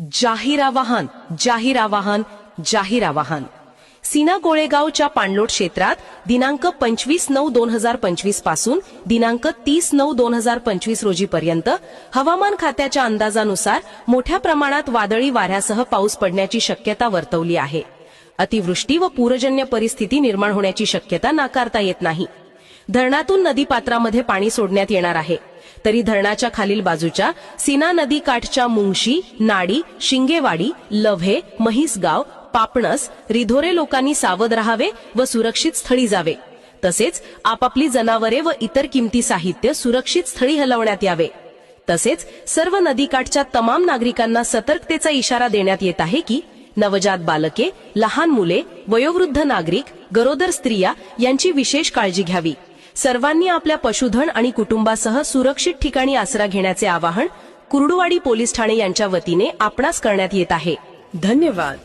जाहीर आवाहन जाहीर आवाहन जाहीर आवाहन सीना गोळेगावच्या पाणलोट क्षेत्रात दिनांक पंचवीस नऊ दोन हजार पंचवीसपासून दिनांक तीस नऊ दोन हजार पंचवीस रोजीपर्यंत हवामान खात्याच्या अंदाजानुसार मोठ्या प्रमाणात वादळी वाऱ्यासह पाऊस पडण्याची शक्यता वर्तवली आहे. अतिवृष्टी व पूरजन्य परिस्थिती निर्माण होण्याची शक्यता नाकारता येत नाही. धरणातून नदीपात्रामध्ये पाणी सोडण्यात येणार आहे. तरी धरणाच्या खालील बाजूच्या सीना नदी काठच्या मुंगशी नाडी शिंगेवाडी लव्हे महिसगाव पापणस रिधोरे लोकांनी सावध राहावे व सुरक्षित स्थळी जावे. तसेच आपापली जनावरे व इतर किमती साहित्य सुरक्षित स्थळी हलवण्यात यावे. तसेच सर्व नदीकाठच्या तमाम नागरिकांना सतर्कतेचा इशारा देण्यात येत आहे की नवजात बालके लहान मुले वयोवृद्ध नागरिक गरोदर स्त्रिया यांची विशेष काळजी घ्यावी. सर्वांनी आपल्या पशुधन आणि कुटुंबासह सुरक्षित ठिकाणी आसरा घेण्याचे आवाहन कुर्डुवाडी पोलीस ठाणे यांच्या वतीने आपणास करण्यात येत आहे. धन्यवाद.